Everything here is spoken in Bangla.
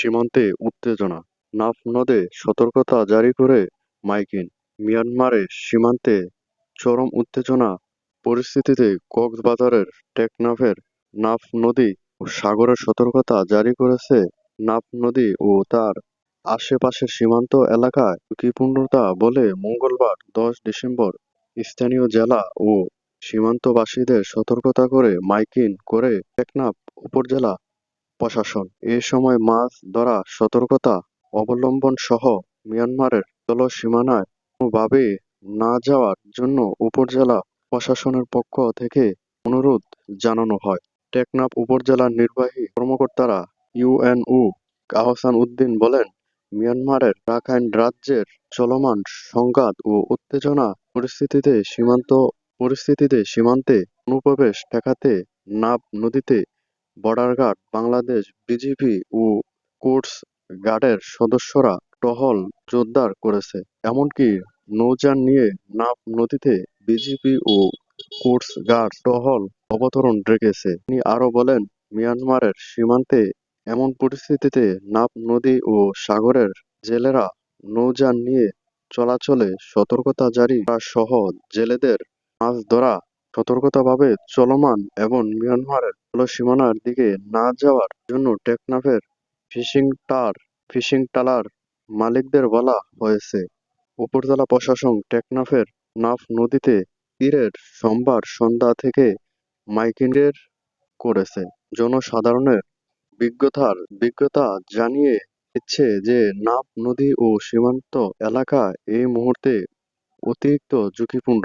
সীমান্তে উত্তেজনা, নাফ নদে সতর্কতা জারি করে মার্কিন মিয়ানমারের সীমান্তে চরম উত্তেজনা, পরিস্থিতিতে কক্সবাজারের টেকনাফের নাফ নদী ও সাগরে সতর্কতা জারি করেছে নাফ নদী ও তার আশেপাশের সীমান্ত এলাকায় ঝুঁকিপূর্ণতা বলে মঙ্গলবার দশ ডিসেম্বর স্থানীয় জেলা ও সীমান্তবাসীদের সতর্কতা করে মাইকিন করে টেকনাফ উপজেলা প্রশাসন। এ সময় মাছ ধরা, সতর্কতা অবলম্বন সহ মিয়ানমারের জলসীমানায় কোনোভাবে না যাওয়ার জন্য উপজেলা প্রশাসনের পক্ষ থেকে অনুরোধ জানানো হয়। টেকনাফ উপজেলার নির্বাহী কর্মকর্তারা ইউএনও আহসান উদ্দিন বলেন, মিয়ানমারের রাখাইন রাজ্যের চলমান সংঘাত ও উত্তেজনা পরিস্থিতিতে সীমান্ত, পরিস্থিতিতে সীমান্তে অনুপ্রবেশ ঠেকাতে নাব নদীতে বর্ডার গার্ড, বাংলাদেশ বিজিবি ও কোস্ট গার্ডের সদস্যরা টহল জোরদার করেছে। এমনকি নৌযান নিয়ে নাব নদীতে বিজিবি ও কোস্ট গার্ড টহল অবতরণ রেখেছে তিনি আরও বলেন, মিয়ানমারের সীমান্তে এমন পরিস্থিতিতে নাব নদী ও সাগরের জেলেরা নৌযান নিয়ে চলাচলে সতর্কতা জারি করা সহ জেলেদের মাছ ধরা সতর্কতাভাবে চলমান এবং মিয়ানমারের জলসীমানার দিকে না যাওয়ার জন্য টেকনাফের ফিশিং টার, ফিশিং ট্রলার মালিকদের বলা হয়েছে। উপজেলা প্রশাসন টেকনাফের নাফ নদীতে তীরের সোমবার সন্ধ্যা থেকে মাইকিংয়ের করেছে। জনসাধারণের বিজ্ঞতা জানিয়ে দিচ্ছে যে, নাফ নদী ও সীমান্ত এলাকা এই মুহূর্তে অতিরিক্ত ঝুঁকিপূর্ণ।